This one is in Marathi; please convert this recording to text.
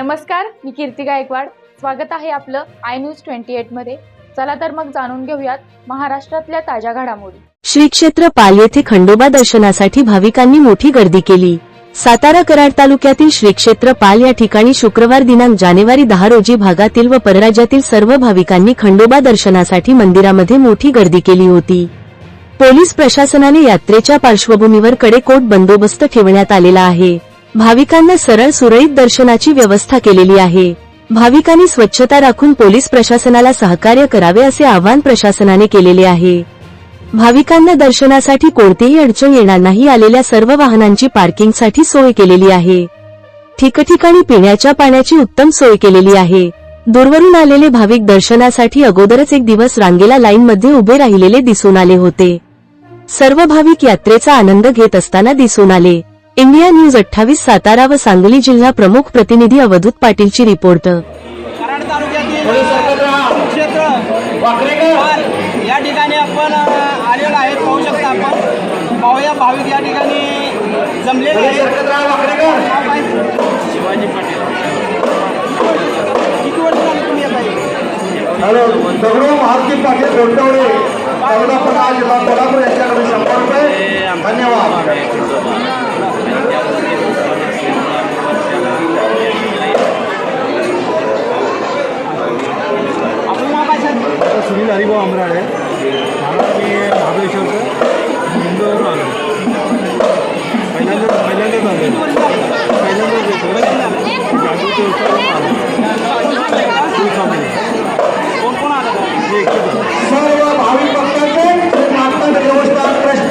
नमस्कार मी कीर्ती गायकवाड. स्वागत आहे आपलं आय न्यूज ट्वेंटी एटमध्ये. चला तर मग जाणून घेऊयात महाराष्ट्रातल्या ताज्या घडामोडी. श्री क्षेत्र पाल येथे खंडोबा दर्शनासाठी भाविकांनी मोठी गर्दी केली. सातारा कराड तालुक्यातील श्री क्षेत्र पाल या ठिकाणी शुक्रवार दिनांक जानेवारी दहा रोजी भागातील व परराज्यातील सर्व भाविकांनी खंडोबा दर्शनासाठी मंदिरामध्ये मोठी गर्दी केली होती. पोलीस प्रशासनाने यात्रेच्या पार्श्वभूमीवर कडेकोट बंदोबस्त ठेवण्यात आलेला आहे. भाविकांना सरळ सुरळीत दर्शनाची व्यवस्था केलेली आहे. भाविकांनी स्वच्छता राखून पोलीस प्रशासनाला सहकार्य करावे असे आवाहन प्रशासनाने केलेले आहे. भाविकांना दर्शनासाठी कोणतीही अडचण येणार नाही आलेल्या सर्व वाहनांची पार्किंगसाठी सोय केलेली आहे. ठिकठिकाणी पिण्याच्या पाण्याची उत्तम सोय केलेली आहे. दूरवरून आलेले भाविक दर्शनासाठी अगोदरच एक दिवस रांगेला लाईनमध्ये उभे राहिलेले दिसून आले होते. सर्व भाविक यात्रेचा आनंद घेत असताना दिसून आले. इंडिया न्यूज अठ्ठावीस सातारा व सांगली जिल्हा प्रमुख प्रतिनिधी अवधूत पाटीलची रिपोर्ट. कराड तालुक्यातील क्षेत्र पाल या ठिकाणी आपण अ, आलेलो आहेत. पाहू शकता आपण. पाहूया भाविक या ठिकाणी जमलेले आहेत. नाव काय? शिवाजी पाटील. किती वर्ष झाली तुम्ही येत आहे हॅलो दगडू महात्मा पाटील तालुका जिल्हा कोल्हापूर अमराळे. मला मी महाबळेश्वरचं मुंबईवरून आलो पहिल्यांदा पहिल्यांदाच आलो पहिल्यांदाच येतो जागृती उत्सवाला आलो फॅमिली कोण कोण आलं? मी एकटेच आलो. सर्व भाविक भक्तांचे नाटक देवस्थान ट्रस्ट